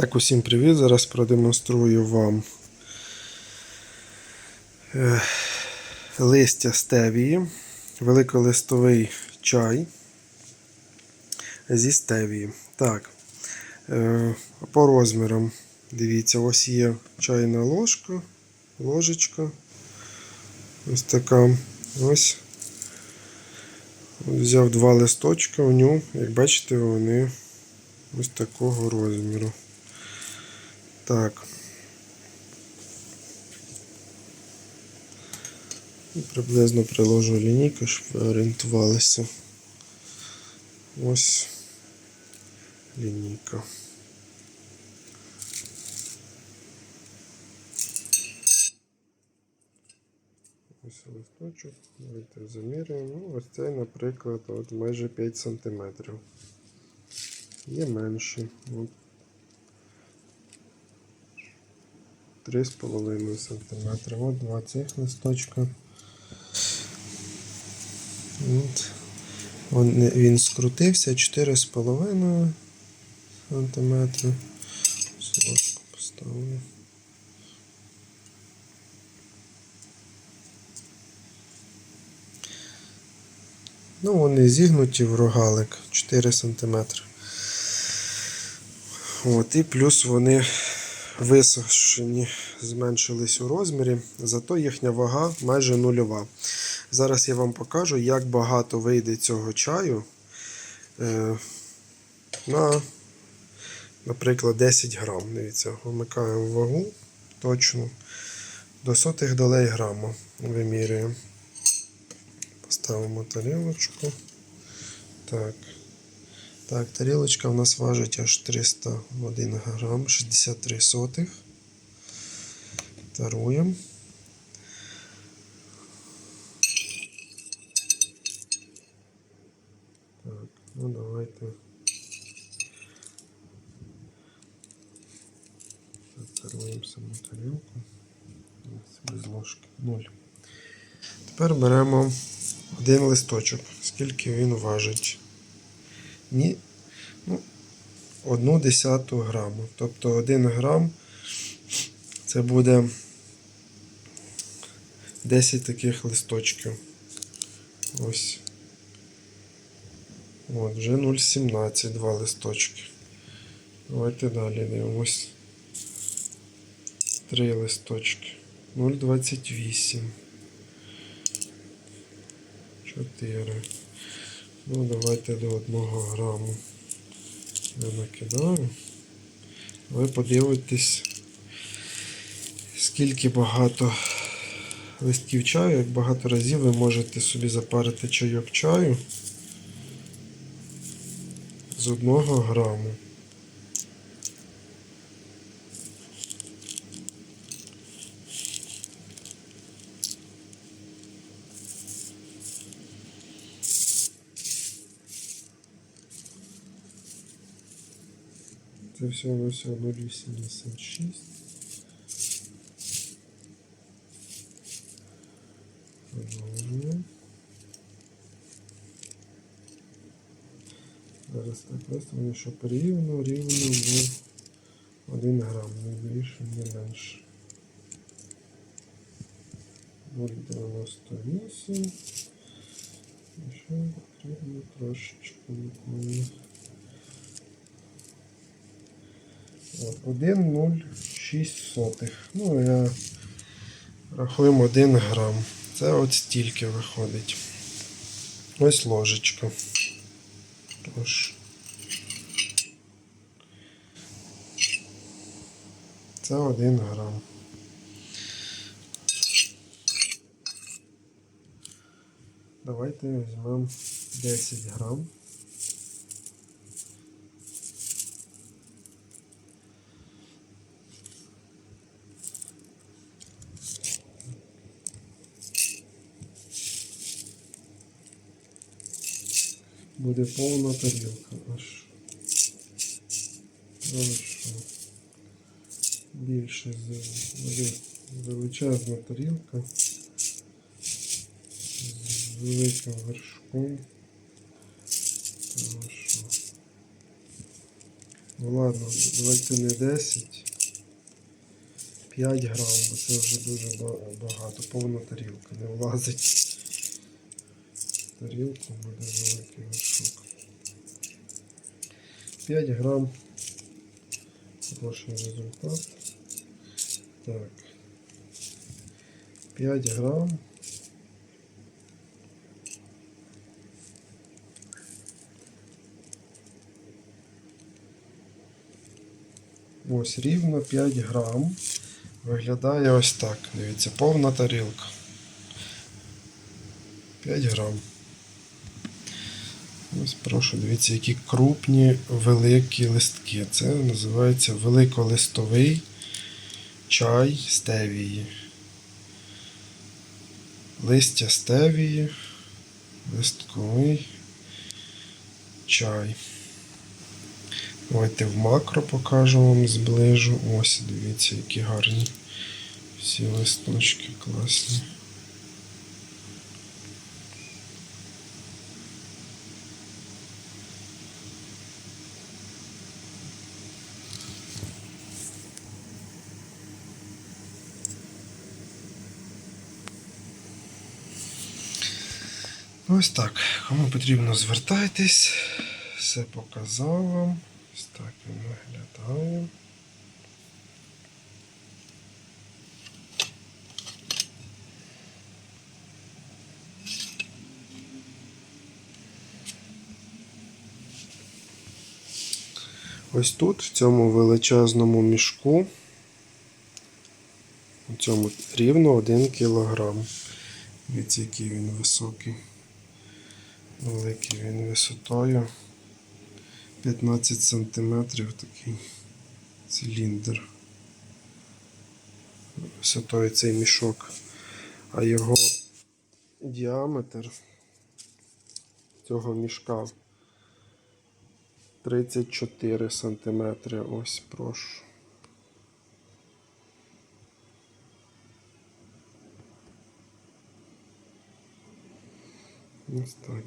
Так, усім привіт. Зараз продемонструю вам е, листя стевії, великолистовий чай зі стевії. Так, е, по розмірам. Дивіться, ось є чайна ложка, ложечка. Ось така. Ось. Взяв два листочка у нього, як бачите, вони ось такого розміру. Так. Приблизно приложу лінійку, щоб ви орієнтувалися. Ось лінійка. Ось листочок, давайте заміряємо. Ну, ось цей, наприклад, от майже 5 см. Є менші. От 3,5 см. От два цих листочка. От. Он, він скрутився 4,5 см. Ложку поставлю. Ну, вони зігнуті в рогалик 4 см. От, і плюс вони висушені, зменшились у розмірі, зато їхня вага майже нульова. Зараз я вам покажу, як багато вийде цього чаю е, на, наприклад, 10 грам. Дивіться, вмикаємо вагу точно до сотих долей грама вимірюємо. Поставимо тарілочку. Так. Так, тарілочка у нас важить аж 301 грам, 63 сотих. Таруємо. Так, ну давайте. Таруємо саму тарілку. Без ложки. Нуль. Тепер беремо один листочок. Скільки він важить? Ні. Ну, одну десяту граму. Тобто один грам це буде 10 таких листочків. Ось. От, вже 0,17 два листочки. Давайте далі дивимось. Три листочки. 0,28. 4. Ну, давайте до 1 граму я накидаю. Ви подивитесь, скільки багато листків чаю, як багато разів ви можете собі запарити чайок чаю з 1 граму. Це всього на всього 0,86. Продовжуємо. Зараз так виставлю, щоб рівно, рівно в 1 грам, не більше, не менше. 0,98. І ще потрібно трошечки буквально. 1,06. Ну, я рахуємо 1 грам. Це от стільки виходить. Ось ложечка. Тож. Це 1 грам. Давайте візьмемо 10 грам. Буде повна тарілка аж. Хорошо. Більше буде величезна тарілка з великим вершком. Хорошо. Ну ладно, давайте не 10. 5 грам, бо це вже дуже багато. Повна тарілка не влазить. В Тарілку буде великий горшок. 5 грам. Хороший результат. Так. 5 грам. Ось рівно 5 грам. Виглядає ось так. Дивіться, повна тарілка. 5 грам. Ось прошу, дивіться, які крупні великі листки. Це називається великолистовий чай стевії. Листя стевії, листковий чай. Давайте в макро покажу вам зближу. Ось, дивіться, які гарні. Всі листочки класні. Ось так. Кому потрібно, звертайтесь. Все показав. Ось так він виглядає. Ось тут, в цьому величезному мішку, у цьому рівно 1 кілограм. Дивіться, який він високий. Великий він висотою. 15 сантиметрів такий циліндр. Висотою цей мішок. А його діаметр цього мішка 34 сантиметри. Ось прошу. Ось так.